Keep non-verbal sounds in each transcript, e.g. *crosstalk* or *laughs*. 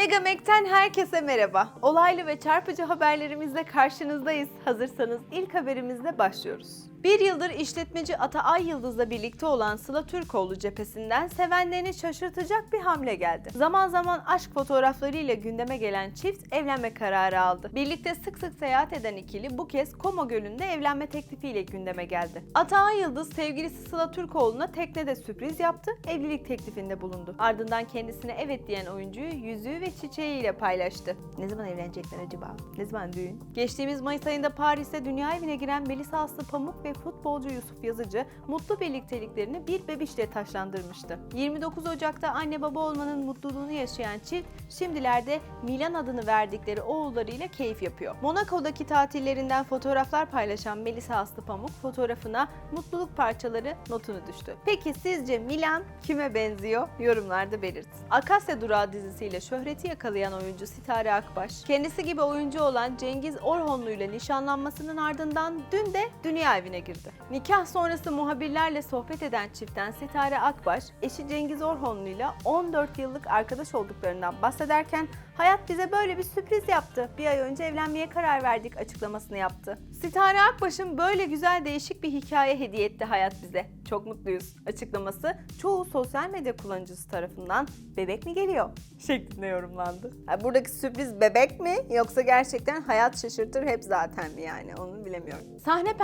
Megamek'ten herkese merhaba. Olaylı ve çarpıcı haberlerimizle karşınızdayız. Hazırsanız ilk haberimizle başlıyoruz. Bir yıldır işletmeci Ata Ay Yıldız'la birlikte olan Sıla Türkoğlu cephesinden sevenlerini şaşırtacak bir hamle geldi. Zaman zaman aşk fotoğraflarıyla gündeme gelen çift evlenme kararı aldı. Birlikte sık sık seyahat eden ikili bu kez Como Gölü'nde evlenme teklifiyle gündeme geldi. Ata Ay Yıldız sevgilisi Sıla Türkoğlu'na teknede sürpriz yaptı, evlilik teklifinde bulundu. Ardından kendisine evet diyen oyuncuyu yüzüğü ve çiçeğiyle paylaştı. Ne zaman evlenecekler acaba? Ne zaman düğün? Geçtiğimiz Mayıs ayında Paris'te dünya evine giren Melisa Aslı Pamuk ve futbolcu Yusuf Yazıcı mutlu birlikteliklerini bir bebişle taşlandırmıştı. 29 Ocak'ta anne baba olmanın mutluluğunu yaşayan çift şimdilerde Milan adını verdikleri oğullarıyla keyif yapıyor. Monaco'daki tatillerinden fotoğraflar paylaşan Melisa Aslı Pamuk fotoğrafına mutluluk parçaları notunu düştü. Peki sizce Milan kime benziyor? Yorumlarda belirtin. Akasya Durağı dizisiyle şöhreti yakalayan oyuncu Sitare Akbaş, kendisi gibi oyuncu olan Cengiz Orhonlu ile nişanlanmasının ardından dün de dünya evine girdi. Nikah sonrası muhabirlerle sohbet eden çiftten Sitare Akbaş, eşi Cengiz Orhonlu ile 14 yıllık arkadaş olduklarından bahsederken hayat bize böyle bir sürpriz yaptı. Bir ay önce evlenmeye karar verdik açıklamasını yaptı. Sitare Akbaş'ın böyle güzel değişik bir hikaye hediye etti hayat bize. Çok mutluyuz açıklaması çoğu sosyal medya kullanıcısı tarafından bebek mi geliyor şeklinde yorumlandı. Ha, buradaki sürpriz bebek mi yoksa gerçekten hayat şaşırtır hep zaten mi yani onu bilemiyorum. Sahne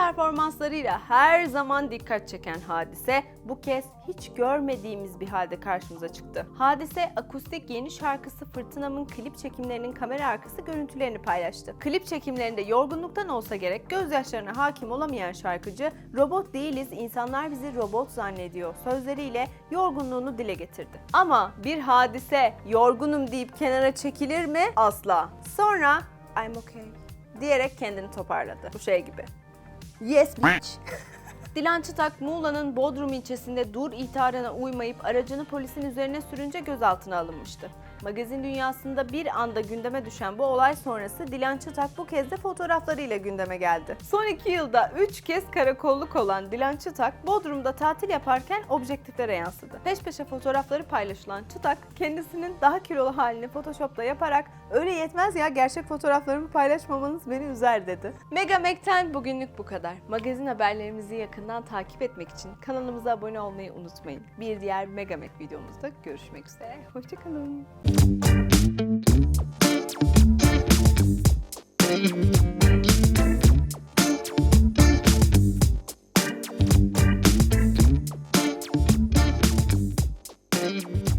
performanslarıyla her zaman dikkat çeken hadise bu kez hiç görmediğimiz bir halde karşımıza çıktı. Hadise akustik yeni şarkısı Fırtınam'ın klip çekimlerinin kamera arkası görüntülerini paylaştı. Klip çekimlerinde yorgunluktan olsa gerek gözyaşlarına hakim olamayan şarkıcı robot değiliz insanlar bizi robot zannediyor sözleriyle yorgunluğunu dile getirdi. Ama bir hadise yorgunum deyip kenara çekilir mi? Asla. Sonra I'm okay diyerek kendini toparladı. Bu şey gibi. Yes bitch. *laughs* Dilan Çıtak, Muğla'nın Bodrum ilçesinde dur ihtarına uymayıp aracını polisin üzerine sürünce gözaltına alınmıştı. Magazin dünyasında bir anda gündeme düşen bu olay sonrası Dilan Çıtak bu kez de fotoğraflarıyla gündeme geldi. Son iki yılda üç kez karakolluk olan Dilan Çıtak, Bodrum'da tatil yaparken objektiflere yansıdı. Peş peşe fotoğrafları paylaşılan Çıtak, kendisinin daha kilolu halini Photoshop'ta yaparak öyle yetmez ya gerçek fotoğraflarımı paylaşmamanız beni üzer dedi. Mega Mac'ten bugünlük bu kadar. Magazin haberlerimizi yakından takip etmek için kanalımıza abone olmayı unutmayın. Bir diğer Mega Mac videomuzda görüşmek üzere. Hoşçakalın. Mm-hmm.